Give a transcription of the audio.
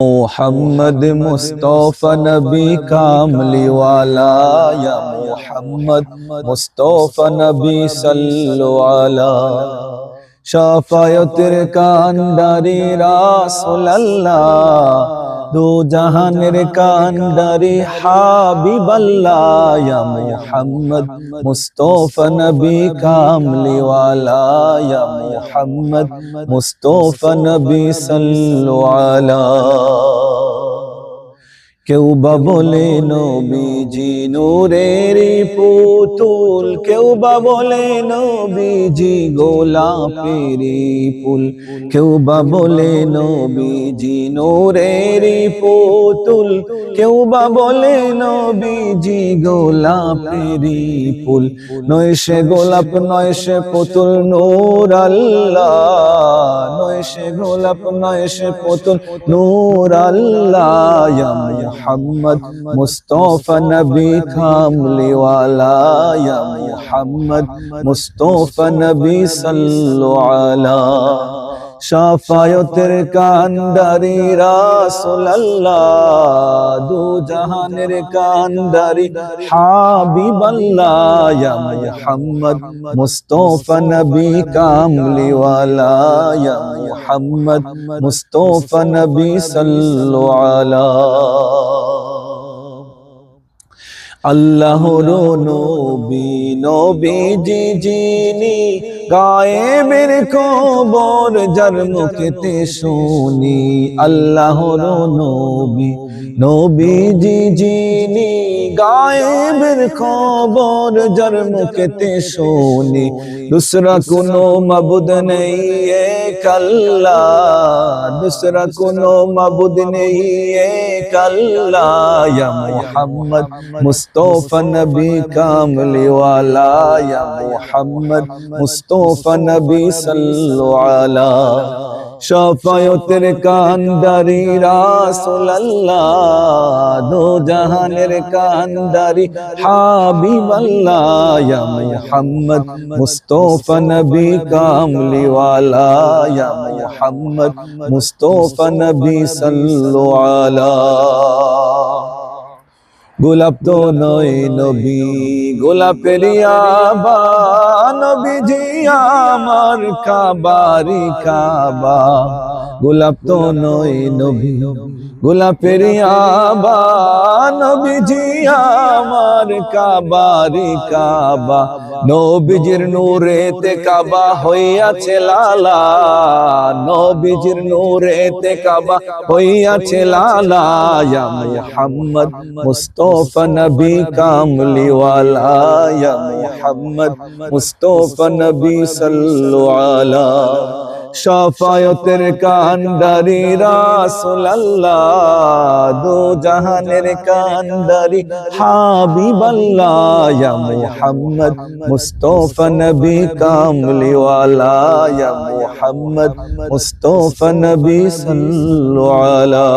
মোহাম্মদ মুস্তফা নবী কামলি ওয়ালা ইয়া মোহাম্মদ মুস্তফা নবী সাল্লু আলা শাফায়তের কান্ডারি রাসূলুল্লাহ দু জাহানের কান্ডারি হাবিবাল্লাহ ইয়া মুহাম্মদ মুস্তফা নবী কামলি ওয়ালা ইয়া মুহাম্মদ মুস্তফা নবী সাল্লু আলা কেউ বা বলে, নবীজি নূরের পুতুল। কেউ বা বলে, নবীজি গোলাপের ফুল। কেউ বা বলে, নবীজি নূরের পুতুল। কেউ বা বলে, নবীজি গোলাপের ফুল। নয় সে গোলাপ, নয় সে পুতুল, নূর আল্লাহ। নয় সে গোলাপ, নয় সে পুতুল, নূর আল্লাহ। মুহাম্মদ মুস্তফা নবী কামলি ওয়ালা ইয়া মুহাম্মদ মুস্তফা নবী সাল্লু আলা শাফায়তের কান্দারি রাসূলুল্লাহ দু জাহানের কান্দারি হাবিবাল্লাহ ইয়া মুহাম্মদ মুস্তফা নবী কামলি ওয়ালা ইয়া মুহাম্মদ মুস্তফা নবী সাল্লু আলা আল্লাহর নবী নবীজি যিনি গায়েবের খবর যার মুখেতে শুনি আল্লাহর নবী, নবীজি যিনি গায়েবের খবর যার মুখেতে শুনি। দুসরা কোনো মাবুদ নেই এক আল্লাহ, দুসরা কোনো মাবুদ নেই এক আল্লাহ। ইয়া মুহাম্মদ মুস্তফা নবী কামলি ওয়ালা ইয়া নবী সাল্লু আলা শাফায়তের কান্দারি রাসূলুল্লাহ দো জাহানের কান্দারি হাবিবাল্লাহ ইয়া মুহাম্মদ মুস্তফা নবী কামলি ওয়ালা ইয়া মুহাম্মদ মুস্তফা নবী সাল্লু আলা গোলাপ তো নয় নবী গোলাপের আবা আমার কাবারি কাবা। গোলাপ তো নয় নবী, গোলাপের আবা, নবীজি আমার কাবারি কাবা, নবীজির নূরেতে কাবা হইয়াছে লালা, নবীজির নূরেতে কাবা হইয়াছে লালা, ইয়া মুহাম্মদ মুস্তফা নবী কামলি ওয়ালা ইয়া মুহাম্মদ মুস্তফা নবী সাল্লু আলা শাফায়তের কান্দারি রাসুলাল্লাহ, দু জাহানের কান্দারি হাবিবাল্লাহ, ইয়া মুহাম্মদ মুস্তফা নবী কামলিওয়ালা, ইয়া মুহাম্মদ মুস্তফা নবী সাল্লু আলা